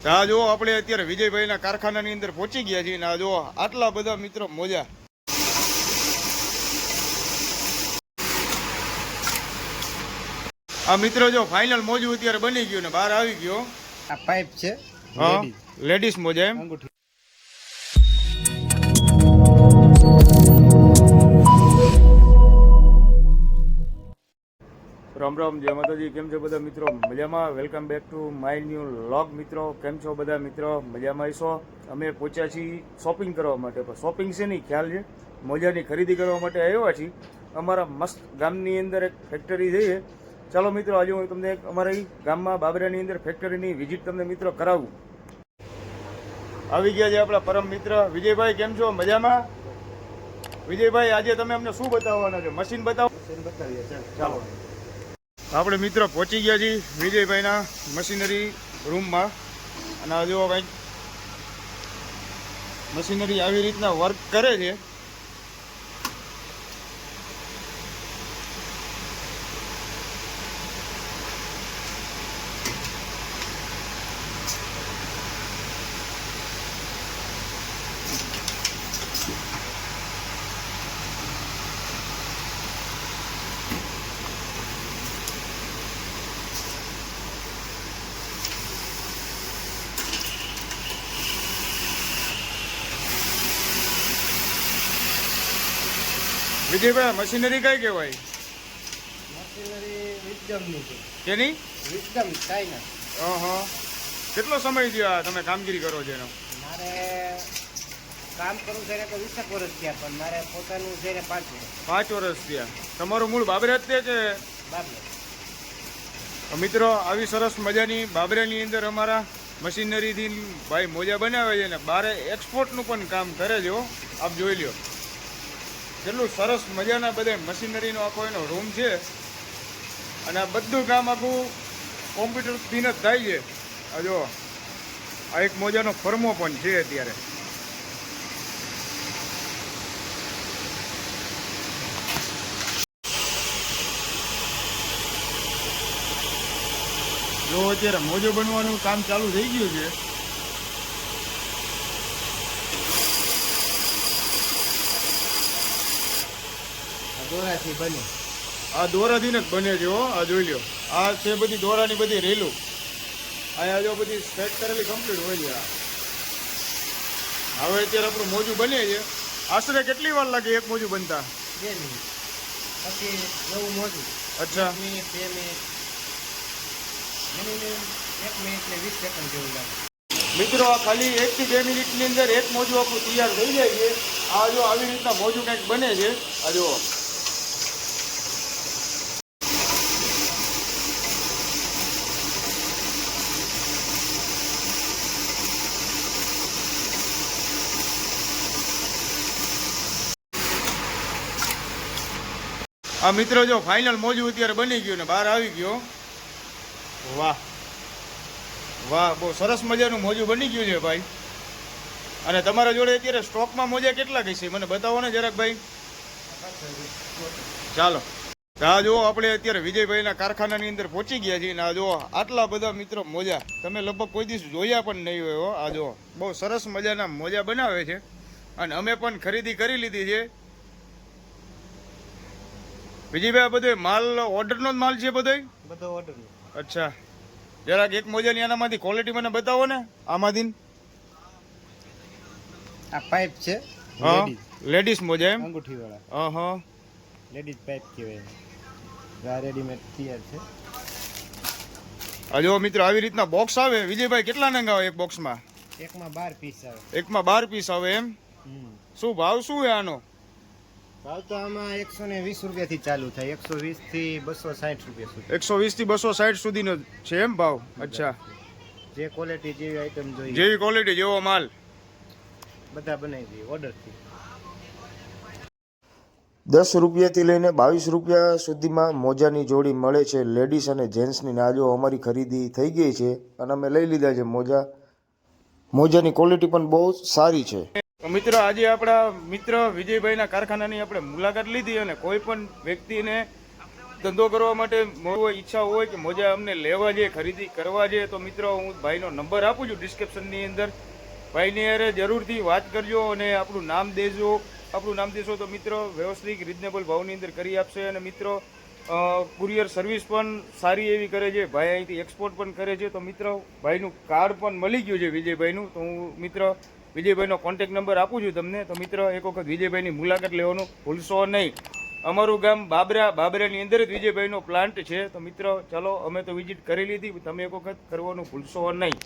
આ જો આપણે અત્યારે વિજયભાઈના કારખાનાની અંદર પહોંચી ગયા છીએ આ જો આટલા બધા મિત્રો મોજા. આ મિત્રો જો ફાઇનલ મોજું અત્યારે બની ગયું ને બહાર આવી ગયો. આ પાઇપ છે. લેડીઝ મોજા એમ. રામ રામ, જય માતાજી, કેમ છો બધા મિત્રો? મજામાં? Welcome back to my new vlog મિત્રો. કેમ છો બધા મિત્રો? મજામાં છો અમે પહોંચ્યા છીએ શોપિંગ કરવા માટે. પણ શોપિંગ છે નહીં, ખ્યાલ છે? મોજાની ખરીદી કરવા માટે આવ્યા છીએ. અમારા મસ્ત ગામની અંદર એક ફેક્ટરી જઈએ ચાલો મિત્રો, આજે હું તમને એક અમારા ગામમાં બાબરાની અંદર ફેક્ટરીની વિઝિટ તમને મિત્રો કરાવું. આવી ગયા છે આપણા પરમ મિત્ર વિજયભાઈ, કેમ છો? મજામાં? વિજયભાઈ, આજે તમે અમને શું બતાવવાના છો? મશીન બતાવો. બતાવીએ ચાલો. આપણે મિત્રો પહોંચી ગયા છીએ વિજયભાઈના મશીનરી રૂમમાં. અને આ જો કંઈક મશીનરી આવી રીતના વર્ક કરે છે. વિજયભાઈ મશીનરી કઈ કહેવાય? મશીનરી વિઝડમની છે. કેની વિઝડમ ચાઇના અહં. કેટલો સમય થયો આ તમે કામગીરી કરો છો એનો? મારે કામ કરવું છે એને તો વીસેક વર્ષ થયા પણ મારે પોતાનું છે ને પાંચ વર્ષ. પાંચ વર્ષ થયા. તમારું મૂળ બાબરે જ તે કે બાબલો મિત્રો આવી સરસ મજાની બાબરેની અંદર અમારા મશીનરીથી ભાઈ મોજા બનાવે છે ને બારે એક્સપોર્ટનું પણ કામ કરે છે હો. આપ જોઈ લ્યો. કેટલું સરસ મજાના બધા મશીનરીનો આખો એનો રૂમ છે. અને આ બધું કામ આખું કોમ્પ્યુટર કોમ્પ્યુટરથી જ થાય છે. આ જો, આ એક મોજાનો ફર્મો પણ છે અત્યારે. જો અત્યારે મોજો બનવાનું કામ ચાલુ થઈ ગયું છે. દોરાથી બને. આ દોરાથી જ બને છે હો આ જોઈ લ્યો. આ છે બધી દોરાની બધી રેલું. અહીંયા જો બધી સેટ કરેલી કમ્પ્લીટ હોય છે આ. હવે અત્યારે આપણું મોજું બને છે. આશરે કેટલી વાર લાગે એક મોજું બનતા? પછી નવું મોજું. અચ્છા. મિનિટ બે મિનિટ. એક મિનિટ ને વીસ સેકન્ડ જેવું લાગે. મિત્રો આ ખાલી એક થી બે મિનિટની અંદર એક મોજું આપણું તૈયાર થઈ જાય છે. આ જો આવી રીતના મોજું કંઈક બને છે. આ જો. આ મિત્રો જો ફાઇનલ મોજું અત્યારે બની ગયું ને બહાર આવી ગયો વાહ. વાહ, બહુ સરસ મજાનું મોજું બની ગયું છે ભાઈ. અને તમારા જોડે અત્યારે સ્ટોકમાં મોજા કેટલા કઈ છે? મને બતાવો ને જરાક ભાઈ. ચાલો. આ જો આપણે અત્યારે વિજયભાઈના કારખાનાની અંદર પહોંચી ગયા છીએ ને આ જો આટલા બધા મિત્રો મોજા. તમે લગભગ કોઈ દિવસ જોયા પણ નહીં હોય. આ જો બહુ સરસ મજાના મોજા બનાવે છે. અને અમે પણ ખરીદી કરી લીધી છે. વિજયભાઈ બધો માલ ઓર્ડરનો જ માલ છે બધો? બધો ઓર્ડર અચ્છા. જરાક એક મોજાની આનામાંથી ક્વોલિટી મને બતાવો ને આમાંથી. આ પાઇપ છે હા લેડીઝ મોજા એમ? અંગૂઠી વાળા અહં. લેડીઝ પાઇપ કહેવાય. આ રેડીમેડ તૈયાર છે. આ જો મિત્રો આવી રીતના બોક્સ આવે. વિજયભાઈ કેટલા નંગ આવે એક બોક્સમાં એકમાં બાર પીસ આવે. એકમાં બાર પીસ આવે એમ? શું ભાવ શું છે આનો? ભાવ તો આમાં એકસો ને વીસ રૂપિયાથી ચાલુ થાય. એકસો વીસથી બસો સાઠ રૂપિયા સુધી. એકસો વીસથી બસો સાઠ સુધીનો છે એમ ભાવ? અચ્છા. જે ક્વોલિટી જેવી આઈટમ જોઈએ. જેવી ક્વોલિટી જેવો માલ. બધા બનાવી દઈએ ઓર્ડરથી દસ રૂપિયાથી લઈને બાવીસ રૂપિયા સુધીમાં મોજાની જોડી મળે છે. લેડીઝ અને જેન્ટ્સની નાજો અમારી ખરીદી થઈ ગઈ છે અને અમે લઈ લીધા છે મોજા. મોજાની ક્વોલિટી પણ બહુ સારી છે. મિત્રો, આજે આપણા મિત્ર વિજયભાઈના કારખાનાની આપણે મુલાકાત લીધી અને કોઈ પણ વ્યક્તિને ધંધો કરવા માટે ઈચ્છા હોય કે મોજા અમને લેવા છે ખરીદી કરવા છે તો મિત્રો, હું ભાઈનો નંબર આપું છું ડિસ્ક્રિપ્શનની અંદર. ભાઈની અરે જરૂરથી વાત કરજો અને આપણું નામ દેજો. આપણું નામ દેશો તો મિત્રો વ્યવસ્થિત રિઝનેબલ ભાવની અંદર કરી આપશે અને મિત્રો કુરિયર સર્વિસ પણ સારી એવી કરે છે. ભાઈ અહીંથી એક્સપોર્ટ પણ કરે છે. તો મિત્રો, ભાઈનું કાર્ડ પણ મળી ગયું છે વિજયભાઈનું. તો હું, મિત્ર વિજયભાઈનો કોન્ટેક્ટ નંબર આપું છું તમને. તો મિત્ર, એક વખત વિજયભાઈની મુલાકાત લેવાનું ભૂલશો નહીં. અમારું ગામ બાબરા, બાબરાની અંદર જ વિજયભાઈનો પ્લાન્ટ છે. તો મિત્ર, ચાલો, અમે તો વિઝિટ કરી લીધી. તમે એક વખત કરવાનું ભૂલશો નહીં.